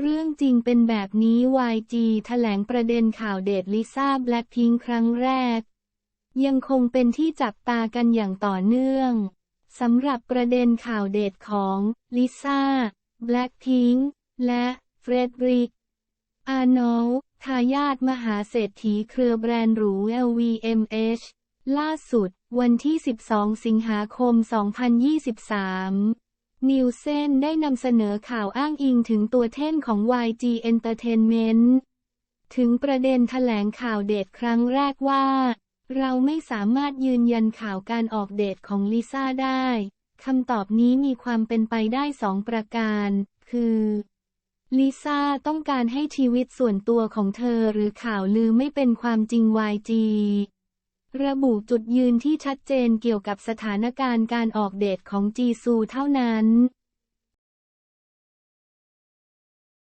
เรื่องจริงเป็นแบบนี้ YG แถลงประเด็นข่าวเดทลิซ่าแบล็คพิงครั้งแรก ยังคงเป็นที่จับตากันอย่างต่อเนื่องสำหรับประเด็นข่าวเดทของลิซ่าแบล็คพิงและเฟรดริก อาร์โนลด์ทายาทมหาเศรษฐีเครือแบรนด์หรู LVMH ล่าสุด วันที่ 12 สิงหาคม 2023 นิวเซนได้นำเสนอข่าวอ้างอิงถึงตัวเท่นของ YG Entertainment ถึงประเด็นแถลงข่าวเดทครั้งแรกว่า เราไม่สามารถยืนยันข่าวการออกเดทของลิซ่าได้คำตอบนี้มีความเป็นไปได้สองประการ คือลิซ่าต้องการให้ชีวิตส่วนตัวของเธอหรือข่าวลือไม่เป็นความจริง YG ระบุจุดยืนที่ชัดเจนเกี่ยวกับสถานการณ์การออกเดทของจีซูเท่านั้น